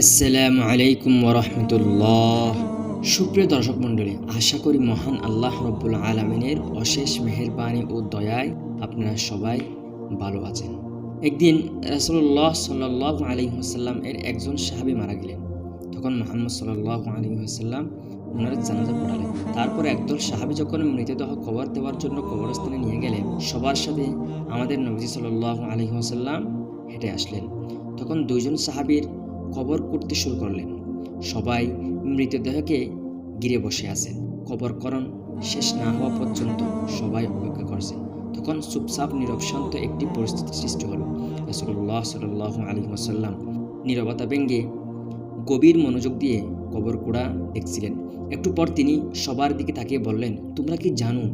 আসসালামু আলাইকুম ওরহমতুল্লাহ সুপ্রিয় দর্শক মণ্ডলী, আশা করি মহান আল্লাহ রব্বুল আলমিনের অশেষ মেহেরবানি ও দয়ায় আপনারা সবাই ভালো আছেন। একদিন রাসুল্লাহ সাল্লাহ আলী হাসাল্লাম এর একজন সাহাবি মারা গেলেন। তখন মোহাম্মদ সাল্লাহ আলী হাসাল্লাম ওনার জানাজা পড়ালেন। তারপর একদল সাহাবি যখন মৃতদেহ কবর দেওয়ার জন্য কবরস্থানে নিয়ে গেলেন, সবার সাথে আমাদের নবজি সাল্লাহ আলী হাসাল্লাম হেঁটে আসলেন। তখন দুইজন সাহাবীর কবর করতে শুরু করলেন। সবাই মৃতদেহকে ঘিরে বসে আছেন কবরকরণ শেষ না হওয়া পর্যন্ত সবাই অপেক্ষা করছে। তখন চুপচাপ, নীরব, শান্ত একটি পরিস্থিতি সৃষ্টি হলো। রসুল্লাহ সাল্লাহ আলী ওসাল্লাম নীরবতা ব্যঙ্গে গভীর মনোযোগ দিয়ে কবর কুড়া দেখছিলেন। একটু পর তিনি সবার দিকে তাকিয়ে বললেন, তোমরা কি জানো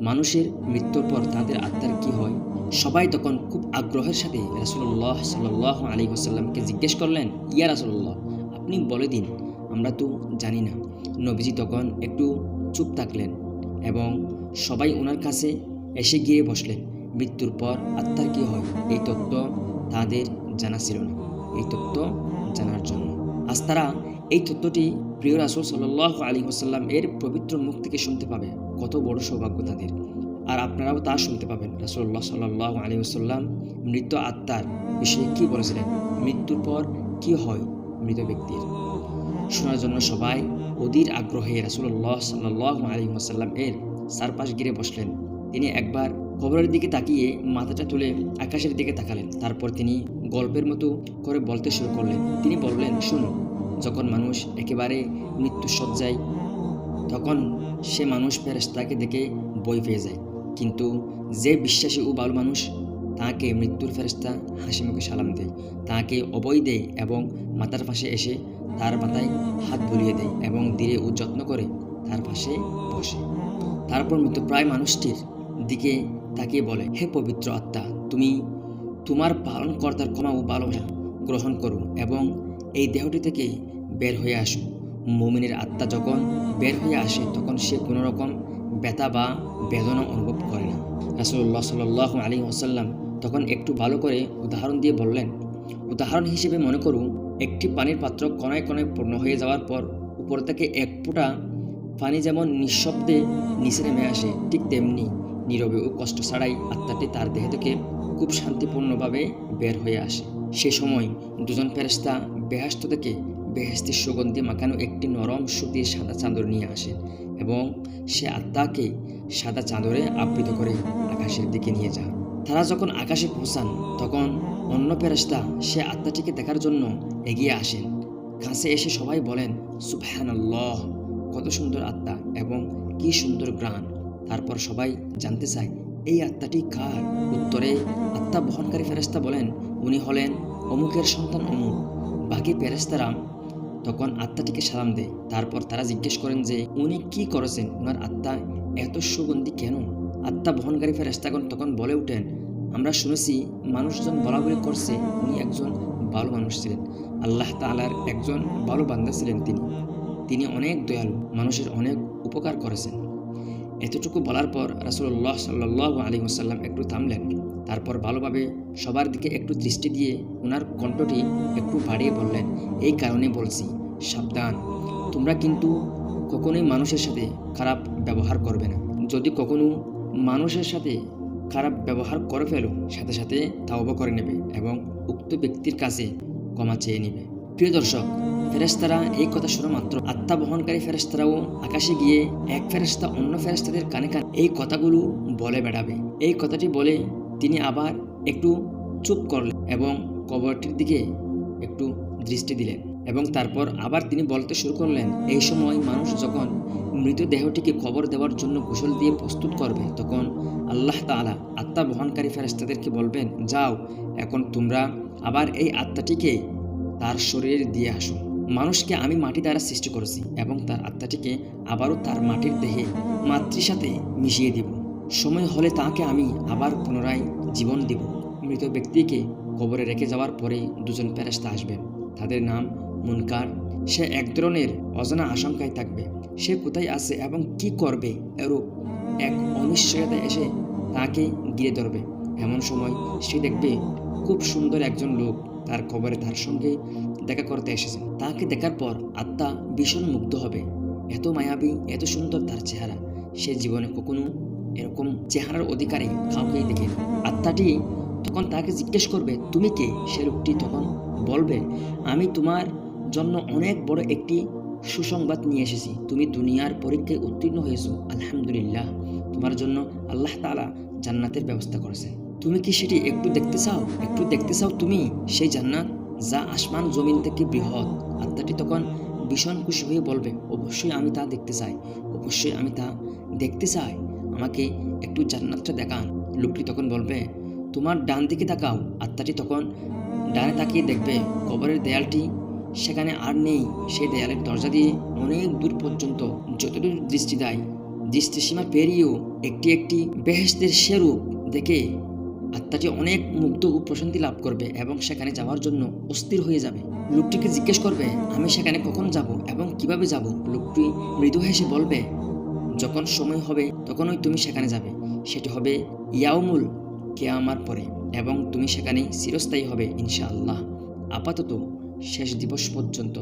মানুষের মৃত্যুর পর তাদের আত্মার কি হয়? সবাই তখন খুব আগ্রহের সাথে রাসুল্লাহ সাল্লাহ আলী ওসাল্লামকে জিজ্ঞেস করলেন, ইয়া রাসুল্লাহ আপনি বলে দিন, আমরা তো জানি না। নবীজি তখন একটু চুপ থাকলেন এবং সবাই ওনার কাছে এসে গিয়ে বসলেন, মৃত্যুর পর আত্মার কী হয়? এই তত্ত্ব তাদের জানা ছিল না। এই তত্ত্ব জানার জন্য। আজ তারা এই তথ্যটি প্রিয় রাসুল সাল্লাহ আলী ওসাল্লাম এর পবিত্র মুখ থেকে শুনতে পাবে। কত বড় সৌভাগ্য তাদের। আর আপনারাও তা শুনতে পাবেন। রাসুল্লাহ সাল্লাহ আলী ওসাল্লাম মৃত আত্মার বিষয়ে কি বলেছিলেন? মৃত্যুর পর কি হয় মৃত ব্যক্তির? শোনার জন্য সবাই অধীর আগ্রহে রাসুল্লাহ সাল্লাহ আলী ওসাল্লাম এর চারপাশ ঘিরে বসলেন। তিনি একবার কবরের দিকে তাকিয়ে মাথাটা তুলে আকাশের দিকে তাকালেন। তারপর তিনি গল্পের মতো করে বলতে শুরু করলেন। তিনি বললেন শুনুন যখন মানুষ একেবারে মৃত্যু সজ্জায় তখন সে মানুষ ফেরেস্তাকে দেখে বই পেয়ে যায়। কিন্তু যে বিশ্বাসী ও ভালো মানুষ, তাকে মৃত্যুর ফেরেস্তা হাসি মুখে সালাম দেয়, তাকে অবৈ দেয় এবং মাথার পাশে এসে তার মাথায় হাত বুলিয়ে দেয় এবং ধীরে ও যত্ন করে তার পাশে বসে। তারপর মৃত্যুপ্রায় মানুষটির দিকে তাকিয়ে বলে, হে পবিত্র আত্মা, তুমি তোমার পালনকর্তার ক্ষমা ও ভালোবাসা গ্রহণ করো এবং এই দেহটি থেকে বের হয়ে আসো মুমিনের আত্মা যখন বের হয়ে আসে, তখন সে কোনো রকম ব্যথা বা বেদনা অনুভব করে না। রাসুল্লাহ সাল্লাহ আলী ওসাল্লাম তখন একটু ভালো করে উদাহরণ দিয়ে বললেন, উদাহরণ হিসেবে মনে করুন, একটি পানির পাত্র কণায় কণায় পূর্ণ হয়ে যাওয়ার পর উপর থেকে এক ফোঁটা পানি যেমন নিঃশব্দে নিচে নেমে আসে, ঠিক তেমনি নীরবে ও কষ্ট ছাড়াই আত্মাটি তার দেহ থেকে খুব শান্তিপূর্ণভাবে বের হয়ে আসে। সে সময় দুজন ফেরেস্তা বেহাস্ত থেকে বেহেস্তির সুগন্ধি মাখানো একটি নরম সুতির সাদা চাদর নিয়ে আসে এবং সে আত্মাকে সাদা চাদরে আবৃত করে আকাশের দিকে নিয়ে যান তারা যখন আকাশে পৌঁছান, তখন অন্য ফেরেস্তা সে আত্মাটিকে দেখার জন্য এগিয়ে আসেন। কাছে এসে সবাই বলেন, সুবহানাল্লাহ, কত সুন্দর আত্মা এবং কি সুন্দর গ্রাণ। তারপর সবাই জানতে চায় এই আত্মাটি কার? উত্তরে, আত্মা বহনকারী ফেরেস্তা বলেন, উনি হলেন অমুকের সন্তান অমুক, বাকি ফেরেস্তারাম তখন আত্মাটিকে সালাম দেয়। তারপর তারা জিজ্ঞেস করেন যে, উনি কি করেছেন? ওনার আত্মা এত সুগন্ধি কেন? আত্মা বহনকারী ফেরেস্তাগণ তখন বলে ওঠেন আমরা শুনেছি মানুষজন বলা বলি করছে, উনি একজন ভালো মানুষ ছিলেন। আল্লাহ তালার একজন ভালো বান্দা ছিলেন তিনি। তিনি অনেক দয়ালু, মানুষের অনেক উপকার করেছেন। এতটুকু বলার পর রাসুল্লাহ সাল্লাহ আলী ওসাল্লাম একটু থামলেন। তারপর ভালোভাবে সবার দিকে একটু দৃষ্টি দিয়ে ওনার কণ্ঠটি একটু বাড়িয়ে বললেন, এই কারণে বলছি, সাবধান। তোমরা কিন্তু কখনোই মানুষের সাথে খারাপ ব্যবহার করবে না। যদি কখনো মানুষের সাথে খারাপ ব্যবহার করে ফেলো, সাথে সাথে তাওবা করে নেবে এবং উক্ত ব্যক্তির কাছে ক্ষমা চেয়ে নেবে। প্রিয় দর্শক ফেরেস্তারা এই কথা শোনা মাত্র আত্মা বহনকারী ফেরেস্তারাও আকাশে গিয়ে এক ফেরেস্তা অন্য ফেরেস্তাদের কানে কানে এই কথাগুলো বলে বেড়াবে। এই কথাটি বলে তিনি আবার একটু চুপ করলেন এবং কবরটির দিকে একটু দৃষ্টি দিলেন এবং তারপর আবার তিনি বলতে শুরু করলেন, এই সময় মানুষ যখন মৃতদেহটিকে কবর দেওয়ার জন্য গোসল দিয়ে প্রস্তুত করবে, তখন আল্লাহ তালা আত্মা বহনকারী ফেরেস্তাদেরকে বলবেন, যাও, এখন তোমরা আবার এই আত্মাটিকে তার শরীরে দিয়ে আসো মানুষকে আমি মাটি দ্বারা সৃষ্টি করেছি এবং তার আত্মাটিকে আবারও তার মাটির দেহে মাতৃ সাথে মিশিয়ে দিব। সময় হলে তাকে আমি আবার পুনরায় জীবন দিব। মৃত ব্যক্তিকে কবরে রেখে যাওয়ার পরেই দুজন প্যারেস্তা আসবেন। তাদের নাম মুনকার। সে এক ধরনের অজানা আশঙ্কায় থাকবে। সে কোথায় আছে এবং কি করবে এরূপ এক অনিশ্চয়তা এসে তাকে গিরে ধরবে। এমন সময় সে দেখবে খুব সুন্দর একজন লোক তার কবরে তার সঙ্গে দেখা করতে এসেছেন তাকে দেখার পর আত্মা ভীষণ মুগ্ধ হবে। এত মায়াবী, এত সুন্দর তার চেহারা। সে জীবনে কখনো এরকম চেহারার অধিকারী কাউকেই দেখেনি আত্মাটি তখন তাকে জিজ্ঞেস করবে, তুমি কে? সে লোকটি তখন বলবে, আমি তোমার জন্য অনেক বড় একটি সুসংবাদ নিয়ে এসেছি। তুমি দুনিয়ার পরীক্ষায় উত্তীর্ণ হয়েছো। আলহামদুলিল্লাহ। তোমার জন্য আল্লাহ তাআলা জান্নাতের ব্যবস্থা করেছেন তুমি কি সেটি একটু দেখতে চাও? একটু দেখতে চাও তুমি? সেই জান্নাত যা আসমান জমিন থেকে বৃহৎ। আত্মাটি তখন ভীষণ খুশি হয়ে বলবে, অবশ্যই আমি তা দেখতে চাই। অবশ্যই আমি তা দেখতে চাই। আমাকে একটু জান্নাতটা দেখান। লোকটি তখন বলবে, তোমার ডান দিকে তাকাও। আত্মাটি তখন ডানে তাকিয়ে দেখবে, কবরের দেয়ালটি সেখানে আর নেই। সেই দেয়ালের দরজা দিয়ে অনেক দূর পর্যন্ত যতদূর দৃষ্টি দেয়, দৃষ্টিসীমা পেরিয়েও একটি একটি বেহেস্তের সেরূপ দেখে আত্মাটি অনেক মুগ্ধ ও প্রশান্তি লাভ করবে এবং সেখানে যাওয়ার জন্য অস্থির হয়ে যাবে। লোকটিকে জিজ্ঞেস করবে, আমি সেখানে কখন যাব এবং কীভাবে যাব? লোকটি মৃদু হেসে বলবে, যখন সময় হবে, তখনই তুমি সেখানে যাবে। সেটি হবে ইয়াউমুল কেয়ামার পরে এবং তুমি সেখানে চিরস্থায়ী হবে, ইনশাআল্লাহ। আপাতত শেষ দিবস পর্যন্ত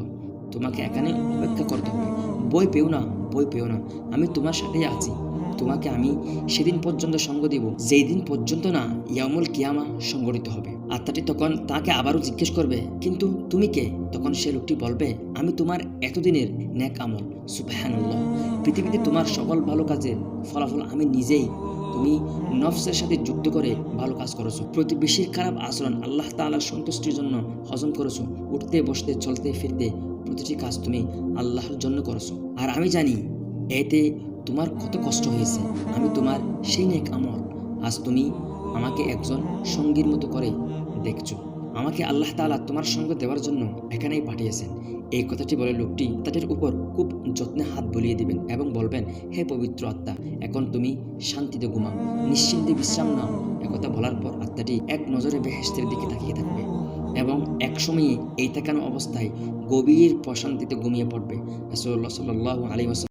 তোমাকে এখানে অপেক্ষা করতে হবে। বই পেও না বই পেও না। আমি তোমার সাথেই আছি। তোমাকে আমি সেদিন পর্যন্ত সঙ্গ দিব। যেই দিন পর্যন্ত না ইয়ামুল কিয়ামা সংগঠিত হবে। আত্মাটি তখন তাকে আবারও জিজ্ঞেস করবে, কিন্তু তুমি কে? তখন সে লোকটি বলবে, আমি তোমার এতদিনের ন্যাক আমল। সুবহানাল্লাহ, পৃথিবীতে তোমার সকল ভালো কাজের ফলাফল আমি নিজেই তুমি নফসের সাথে যুক্ত করে ভালো কাজ করেছ। প্রতিবেশীর খারাপ আচরণ আল্লাহ তাআলার সন্তুষ্টির জন্য হজম করেছ। উঠতে, বসতে, চলতে, ফিরতে প্রতিটি কাজ তুমি আল্লাহর জন্য করেছ। আর আমি জানি, এতে তোমার কত কষ্ট হয়েছে? আমি তোমার সেই নেক আমল। আজ তুমি আমাকে একজন সঙ্গীর মতো করে দেখছ। আমাকে আল্লাহ তাআলা তোমার সঙ্গ দেওয়ার জন্য এখানেই পাঠিয়েছেন। এই কথাটি বলে লোকটি তাদের উপর খুব যত্নে হাত বলিয়ে দিবেন এবং বলবেন, হে পবিত্র আত্মা, এখন তুমি শান্তিতে ঘুমাও। নিশ্চিন্তে বিশ্রাম নাও। একথা বলার পর আত্মাটি এক নজরে বেহেস্তের দিকে তাকিয়ে থাকবে এবং একসময়ে এই তাকানো অবস্থায় গভীর প্রশান্তিতে ঘুমিয়ে পড়বে। আলাইহি ওয়াসাল্লাম